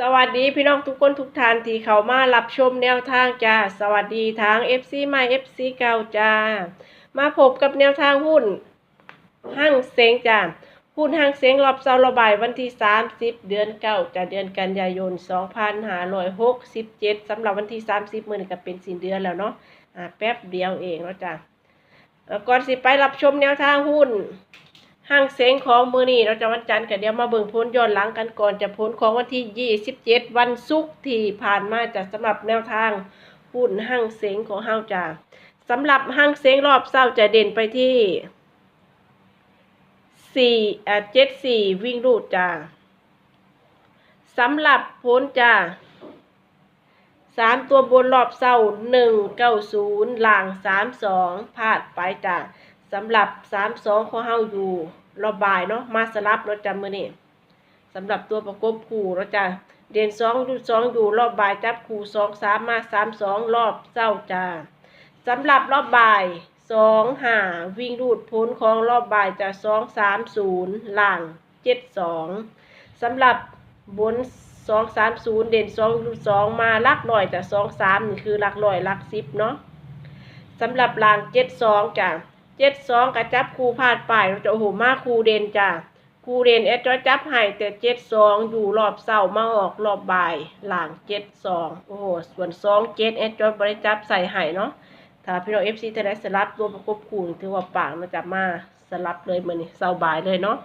สวัสดีพี่น้องทุกคนทุกท่านที่เข้ามารับชมแนวทางจ้า สวัสดีทาง FC ใหม่ FC เก่าจ้า มาพบกับแนวทางหุ้นห้างเซ็งจ้า หุ้นห้างเซ็งรอบเซาระบายวันที่ 30 เดือนเก้าจ้าเดือนกันยายน 2567สำหรับวันที่ 30มื้อนี้ก็เป็นสิ้นเดือนแล้วเนาะอ่าแป๊บเดียวเองเนาะจ้าก่อนสิไปรับชมแนวทางหุ้น ห้างเซ็งของมือนี้เราจะวันจันทร์กันเดี๋ยวมาเบิ่งพ้นย้อนหลังกันก่อนจะพ้นของวันที่ 27 วันศุกร์ที่ผ่านมาจากสำหรับแนวทางหุ้นห้างเซ็งของเฮาจ้าสำหรับห้างเซ็งรอบเศร้าจะเด่นไปที่4อ่า74วิ่งรูดจ้าสำหรับพ้นจ้าสามตัวบนรอบเศร้า190ล่าง32พลาดไปจ้า สำหรับสามสองของเฮาอยู่รอบบ่ายเนาะมาสลับเราจำมือนี่สำหรับตัวประกบคู่เราจะเด่นสองดูสองอยู่รอบบ่ายจับคู่สองสามมาสามสองรอบเจ้าจ้าสำหรับรอบบ่ายสองหาวิ่งรูดพ้นของรอบบ่ายจะสองสามศูนย์หล่างเจ็ดสองสำหรับบนสองสามศูนย์เด่นสองรูดสองมาลักลอยแต่สองสามนี่คือลักลอยลักสิบเนาะสำหรับหล่างเจ็ดสองจ้า เจ็ดสองกระจับครูพาดไปเราจะโอ้โหมาครูเด่นจ้ะครูเด่นเอสจอยจับให้แต่เจ็ดสองอยู่รอบเสามาออกรอบบ่ายหลังเจ็ดสองโอ้โหส่วนสองเจ็ดเอสจอยบริจับใส่ให้เนาะถ้าพี่น้องเอฟซีจะได้สลับตัวประกบคูณถือว่าปากมันจะมาสลับเลยมือนี่เสาบ่ายเลยเนาะ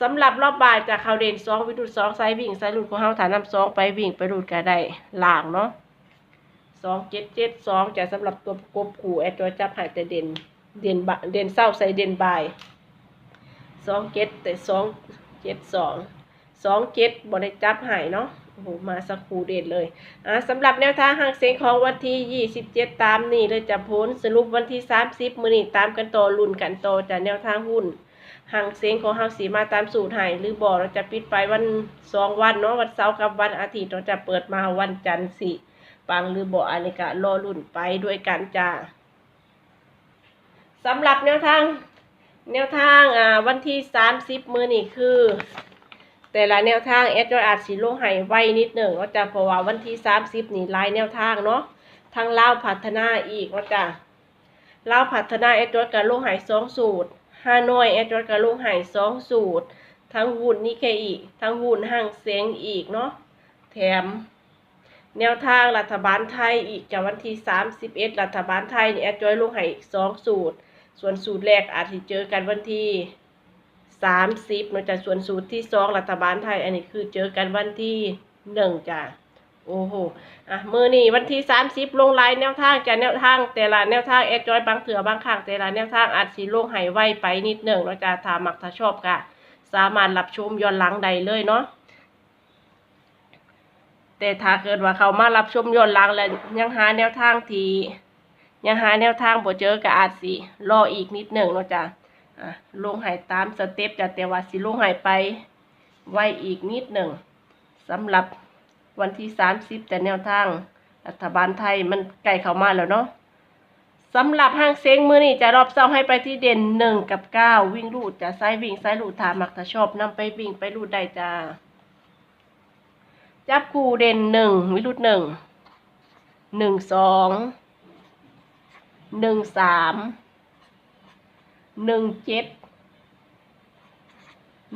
สำหรับรอบบ่ายจากเขาเด่นสองวิดุสองไซวิ่งไซลุดของเฮาฐานนำสองไปวิ่งไปรุดก็ได้หลังเนาะสองเจ็ดเจ็ดสองจะสำหรับตัวประกบคู่เอสจอยจับให้แต่เด่น เด่นบะเด่นเศร้าใส่เด่นบายสองเจ็ดแต่สองเจ็ดสองสองเจ็ดบริจับหายเนาะโอ้โหมาสักครูเด่นเลยอ่าสำหรับแนวทางหางเสียงของวันที่ยี่สิบเจ็ดตามนี่เลยจะพ้นสรุปวันที่สามสิบมือนี่ตามกันต่อลุ่นกันต่อจากแนวทางหุ้นหางเสียงของเฮาสีมาตามสูตรหายหรือบอกเราจะปิดไปวันสองวันเนาะวันเสาร์กับวันอาทิตย์เราจะเปิดมาวันจันทร์สิปังหรือบอกอันนี้ก็รอลุ่นไปด้วยกันจ้า สำหรับแนวทางแนวทางอ่าวันที่สามสิบมือนี่คือ แต่ละแนวทางเอสจอยอาจสิลงให้ไวนิดหนึ่งว่าจะเพราะว่าวันที่สามสิบนี่ลายแนวทางเนาะทางลาวพัฒนาอีกว่าจะลาวพัฒนาเอสจอยกับลงให้สองสูตรฮานอยเอสจอยกับลงให้สองสูตร ทั้งวุ่นนิเคอีก ทั้งวุ่นห้างเสียงอีกเนาะแถมแนวทางรัฐบาลไทยอีกจากวันที่ 31 รัฐบาลไทยนี่แอดจอยลงให้อีกสองสูตร ส่วนสูตรแรกอาจจะเจอกันวันที่30เนาะจ้ะส่วนสูตรที่สองรัฐบาลไทย อันนี้คือเจอกันวันที่หนึ่งจ้ะโอ้โห อะ มือนี่วันที่30ลงไลน์แนวทางจะแนวทาง แต่ละแนวทางแอดจอยบางเถื่อบางข้างแต่ละแนวทางอาจสิลงให้ไวไปนิดหนึ่งเนาจะถามักถ้าชอบก็สามารถรับชมย้อนหลังใดเลยเนาะ แต่ถ้าเกิดว่าเขามารับชมย้อนหลังแล้วยังหาแนวทางที่ ยังหาแนวทางบ่เจอก็อาจสิรออีกนิดหนึ่งเนาะจ้ะลงหายตามสเต็ปจ้ะแต่ว่าสิลงหายไปไว้อีกนิดหนึ่งสำหรับวันที่สามสิบแต่แนวทางรัฐบาลไทยมันใกล้เข้ามาแล้วเนาะสำหรับห้างเซ็งมือนี่จะรอบเศร้าให้ไปที่เด่นหนึ่งกับเก้าวิ่งรูดจะไซวิ่งไซรูดถามักถ้าชอบนำไปวิ่งไปรูดได้จ้าจับคู่เด่นหนึ่งวิรุธหนึ่งหนึ่งสอง หนึ่งสามหนึ่งเจ็ด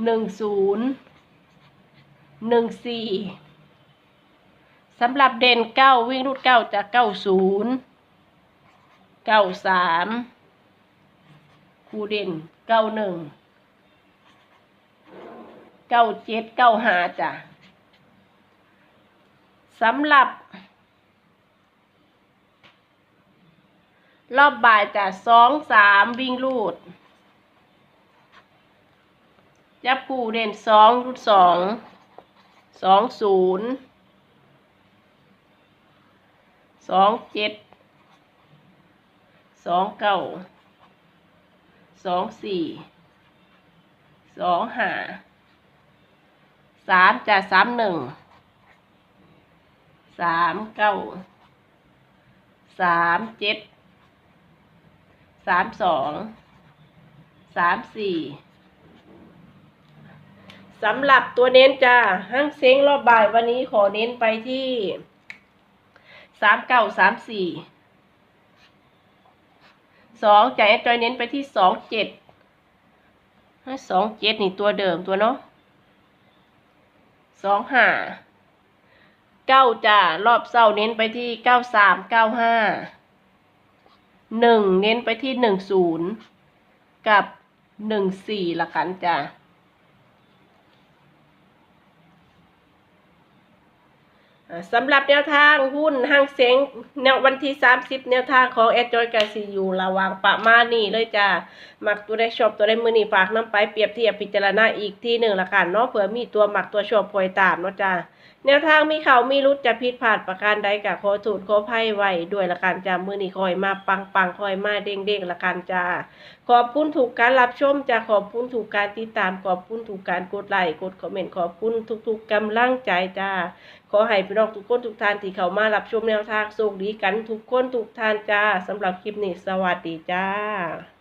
หนึ่งศูนย์หนึ่งสี่สำหรับเด่นเก้าวิ่งรูดเก้าจะเก้าศูนย์เก้าสามคูเด่นเก้าหนึ่งเก้าเจ็ดเก้าห้าจ้ะสำหรับ รอบบ่ายจะสองสามวิ่งลูดจับกูเด่นสองรูดสองสองศูนย์สองเจ็ดสองเก้าสองสี่สองห้าสามจะสามหนึ่งสามเก้าสามเจ็ด สามสองสามสี่สำหรับตัวเน้นจ้าห้างเซ้งรอบบ่ายวันนี้ขอเน้นไปที่สามเก้าสามสี่สองจ่ายแอดจอยเน้นไปที่สองเจ็ดสองเจ็ดนี่ตัวเดิมตัวเนาะสองห้าเก้าจ้ารอบเศร้าเน้นไปที่เก้าสามเก้าห้า หนึ่งเน้นไปที่หนึ่งศูนย์กับหนึ่งสี่ละกันจ้ะ อ่า สำหรับแนวทางหุ้นห้างเซ็งแนววันที่ 30 แนวทางของแอดจอยกาซีอยู่ระว่างประมาณนี้เลยจ้ามักตัวได้ชอบตัวได้มือนี่ฝากน้ำไปเปรียบเทียบพิจารณาอีกที่หนึ่งละกันเนาะเผื่อมีตัวหมักตัวชอบปล่อยตามเนาะจ้าแนวทางมีเขามีรุดจะผิดพลาดประการใดกับขอถูดขอไพ่ไว้ด้วยละกันจ้ามือนี่คอยมาปังปังคอยมาเด้งเด้งละกันจ้าขอบคุณถูกการรับชมจ้าขอบคุณถูกการติดตามขอบคุณถูกการกดไลค์กดคอมเมนต์ขอบคุณทุกๆกำลังใจจ้าขอให้พี่น้องทุกคนทุกท่านที่เข้ามารับชมแนวทางโชคดีกันทุกคนทุกท่านจ้าสำหรับคลิปนี้สวัสดีจ้า